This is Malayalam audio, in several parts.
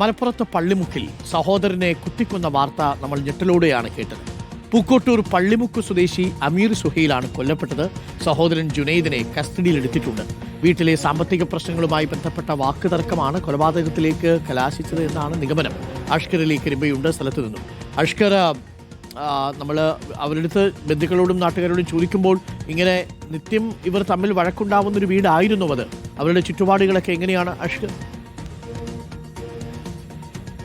മലപ്പുറത്ത് പള്ളിമുക്കിൽ സഹോദരനെ കുത്തിക്കൊന്ന വാർത്ത നമ്മൾ ഞെട്ടലോടെയാണ് കേട്ടത്. പൂക്കോട്ടൂർ പള്ളിമുക്ക് സ്വദേശി അമീർ സുഹൈലാണ് കൊല്ലപ്പെട്ടത്. സഹോദരൻ ജുനൈദിനെ കസ്റ്റഡിയിലെടുത്തിട്ടുണ്ട് വീട്ടിലെ സാമ്പത്തിക പ്രശ്നങ്ങളുമായി ബന്ധപ്പെട്ട വാക്കുതർക്കമാണ് കൊലപാതകത്തിലേക്ക് കലാശിച്ചത് എന്നാണ് നിഗമനം. അഷ്കറിലേക്ക് കരിമ്പയുണ്ട് സ്ഥലത്തു നിന്നും. അഷ്കർ നമ്മൾ അവരുടെ അടുത്ത് ബന്ധുക്കളോടും നാട്ടുകാരോടും ചോദിക്കുമ്പോൾ ഇങ്ങനെ നിത്യം ഇവർ തമ്മിൽ വഴക്കുണ്ടാവുന്നൊരു വീടായിരുന്നു അത്. അവരുടെ ചുറ്റുപാടുകളൊക്കെ എങ്ങനെയാണ് അഷ്കർ?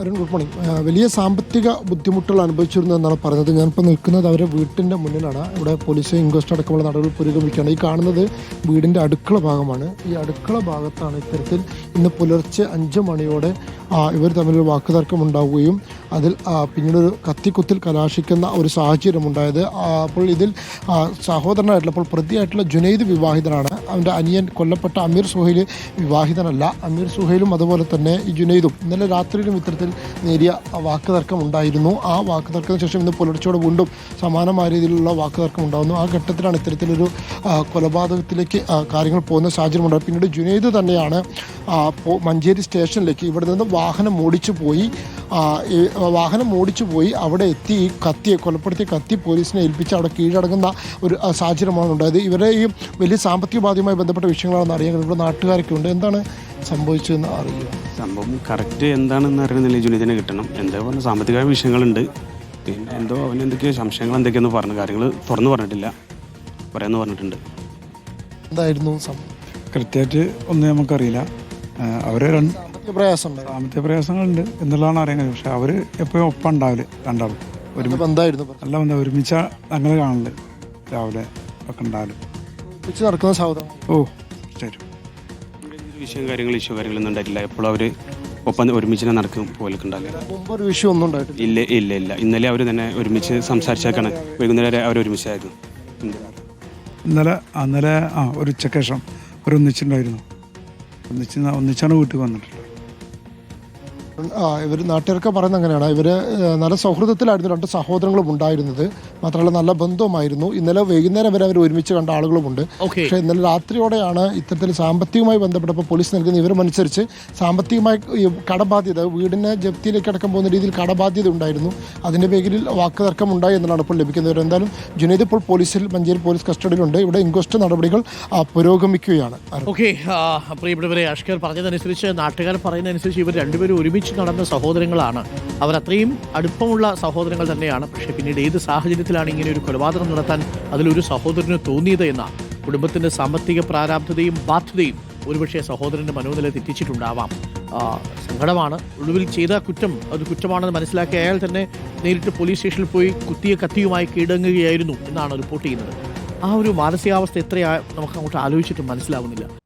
അരുൺ ഗുഡ് മോർണിംഗ് വലിയ സാമ്പത്തിക ബുദ്ധിമുട്ടുകൾ അനുഭവിച്ചിരുന്നു എന്നാണ് പറഞ്ഞത് ഞാനിപ്പോൾ നിൽക്കുന്നത് അവരുടെ വീട്ടിന്റെ മുന്നിലാണ്. ഇവിടെ പോലീസ് ഇൻക്വസ്റ്റ് അടക്കമുള്ള നടപടികൾ പുരോഗമിക്കുകയാണ്. ഈ കാണുന്നത് വീടിന്റെ അടുക്കള ഭാഗമാണ്. ഈ അടുക്കള ഭാഗത്താണ് ഇത്തരത്തിൽ ഇന്ന് പുലർച്ചെ അഞ്ച് മണിയോടെ ഇവർ തമ്മിലൊരു വാക്കുതർക്കം ഉണ്ടാവുകയും അതിൽ പിന്നീടൊരു കത്തിക്കുത്തിൽ കലാശിക്കുന്ന ഒരു സാഹചര്യം ഉണ്ടായത്. ആ, അപ്പോൾ ഇതിൽ സഹോദരനായിട്ടുള്ള അപ്പോൾ പ്രതിയായിട്ടുള്ള ജുനൈദ് വിവാഹിതനാണ്. അവന്റെ അനിയൻ കൊല്ലപ്പെട്ട അമീർ സുഹൈൽ വിവാഹിതനല്ല. അമീർ സുഹൈലും അതുപോലെ തന്നെ ഈ ജുനൈദും. ഇന്നലെ രാത്രിയിലും ഇത്തരത്തിൽ നേരിയ വാക്കുതർക്കം ഉണ്ടായിരുന്നു. ആ വാക്കുതർക്കത്തിന് ശേഷം ഇന്ന് പുലർച്ചയോടെ വീണ്ടും സമാനമായ രീതിയിലുള്ള വാക്കുതർക്കം ഉണ്ടാകുന്നു ആ ഘട്ടത്തിലാണ് ഇത്തരത്തിലൊരു കൊലപാതകത്തിലേക്ക് കാര്യങ്ങൾ പോകുന്ന സാഹചര്യം ഉണ്ടായത്. പിന്നീട് ജുനൈദ് തന്നെയാണ് മഞ്ചേരി സ്റ്റേഷനിലേക്ക് ഇവിടെ നിന്ന് വാഹനം ഓടിച്ചു പോയി. വാഹനം ഓടിച്ചു പോയി. അവിടെ എത്തി ഈ കത്തിയെ കൊലപ്പെടുത്തിയ കത്തി പോലീസിനെ ഏൽപ്പിച്ച് അവിടെ കീഴടങ്ങുന്ന ഒരു സാഹചര്യമാണ് ഉണ്ടായത്. ഇവരെ ഈ വലിയ സാമ്പത്തിക ബാധ്യമായി ബന്ധപ്പെട്ട വിഷയങ്ങളാണെന്ന് അറിയാൻ ഇവിടെ നാട്ടുകാരൊക്കെ ഉണ്ട്. എന്താണ് സംഭവിച്ചതെന്ന് അറിയുക സംഭവം കറക്റ്റ് എന്താണെന്ന് അറിയുന്നില്ല. ജുനിതിനെ കിട്ടണം. എന്താ പറഞ്ഞ സാമ്പത്തിക വിഷയങ്ങളുണ്ട്. പിന്നെ എന്തോ അവൻ എന്തൊക്കെയോ സംശയങ്ങൾ എന്തൊക്കെയെന്ന് പറഞ്ഞു കാര്യങ്ങൾ തുറന്നു പറഞ്ഞിട്ടില്ല. പറയാന്ന് പറഞ്ഞിട്ടുണ്ട്. എന്തായിരുന്നു സംഭവം കൃത്യമായിട്ട് ഒന്നും നമുക്കറിയില്ല. അവർ അവർ രണ്ട് സാമ്പത്തിക പ്രയാസം സാമ്പത്തിക പ്രയാസങ്ങളുണ്ട് എന്നുള്ളതാണ് അറിയാൻ കഴിയും പക്ഷെ അവർ എപ്പോഴും ഒപ്പം ഉണ്ടാവില്ല രണ്ടാളും. ഒരു എന്തായിരുന്നു നല്ല ബന്ധം ഒരുമിച്ച അങ്ങനെ കാണൽ രാവിലെ ഒക്കെ ഉണ്ടാവില്ല നടക്കുന്ന സൗദം ഓ ശരി. വിഷയം കാര്യങ്ങൾ ഇഷ്യൂ കാര്യങ്ങളൊന്നും ഉണ്ടായിട്ടില്ല. എപ്പോഴും അവർ ഒപ്പം ഒരുമിച്ച് നടക്കും പോലൊക്കെ ഉണ്ടാവില്ല മുമ്പ് ഒരു വിഷയം ഒന്നും ഉണ്ടായിട്ടില്ല. ഇല്ല ഇല്ല ഇല്ല. ഇന്നലെ അവർ തന്നെ ഒരുമിച്ച് സംസാരിച്ചേക്കാണ്. വൈകുന്നേരം വരെ അവർ ഒരുമിച്ചായിരുന്നു. ഇന്നലെ ഇന്നലെ ആ ഒരു ഉച്ചക്കേഷം അവരൊന്നിച്ചിട്ടുണ്ടായിരുന്നു ഒരു ഒന്നിച്ചുണ്ടായിരുന്നു. ഒന്നിച്ച് ഒന്നിച്ചാണ് വീട്ടിൽ വന്നിട്ടുള്ളത്. ആ ഇവർ നാട്ടുകാർക്ക് പറയുന്നത് അങ്ങനെയാണ്. ഇവർ നല്ല സൗഹൃദത്തിലായിരുന്നു രണ്ട് സഹോദരങ്ങളും ഉണ്ടായിരുന്നത്. മാത്രമല്ല നല്ല ബന്ധവുമായിരുന്നു. ഇന്നലെ വൈകുന്നേരം വരെ അവർ ഒരുമിച്ച് കണ്ട ആളുകളുമുണ്ട്. പക്ഷേ ഇന്നലെ രാത്രിയോടെയാണ് ഇത്തരത്തിൽ സാമ്പത്തികമായി ബന്ധപ്പെട്ടപ്പോൾ പോലീസ് നൽകുന്ന വിവരമനുസരിച്ച് സാമ്പത്തികമായി കടബാധ്യത വീടിനെ ജപ്തിയിലേക്ക് അടക്കം പോകുന്ന രീതിയിൽ കടബാധ്യത ഉണ്ടായിരുന്നു. അതിന്റെ പേരിൽ വാക്കുതർക്കം ഉണ്ടായി എന്നാണ് ഇപ്പോൾ ലഭിക്കുന്നത്. എന്തായാലും ജുനൈദ് ഇപ്പോൾ പോലീസിൽ മഞ്ചേരി പോലീസ് കസ്റ്റഡിയിലുണ്ട്. ഇവിടെ ഇൻക്വസ്റ്റ് നടപടികൾ പുരോഗമിക്കുകയാണ്. ഓക്കെ പ്രിയപ്പെട്ടവരെ അഷ്കർ പറഞ്ഞതനുസരിച്ച് നാട്ടുകാർ പറയുന്നതനുസരിച്ച് ഇവർ രണ്ടുപേരും ഒരുമിച്ച് നടന്ന സഹോദരങ്ങളാണ്. അവർ അത്രയും അടുപ്പമുള്ള സഹോദരങ്ങൾ തന്നെയാണ്. പക്ഷേ പിന്നീട് ഏത് സാഹചര്യത്തിലാണ് ഇങ്ങനെ ഒരു കൊലപാതകം നടത്താൻ അതിലൊരു സഹോദരന് തോന്നിയത് എന്ന കുടുംബത്തിന്റെ സാമ്പത്തിക പ്രാരാബ്ധതയും ബാധ്യതയും ഒരുപക്ഷെ സഹോദരന്റെ മനോനില തെറ്റിച്ചിട്ടുണ്ടാവാം. സങ്കടമാണ്. ഒടുവിൽ ചെയ്ത കുറ്റം അത് കുറ്റമാണെന്ന് മനസ്സിലാക്കിയ അയാൾ തന്നെ നേരിട്ട് പോലീസ് സ്റ്റേഷനിൽ പോയി കുത്തിയ കത്തിയുമായി കീഴടങ്ങുകയായിരുന്നു എന്നാണ് റിപ്പോർട്ട് ചെയ്യുന്നത്. ആ ഒരു മാനസികാവസ്ഥ എത്രയാ നമുക്ക് അങ്ങോട്ട് ആലോചിച്ചിട്ട് മനസ്സിലാവുന്നില്ല.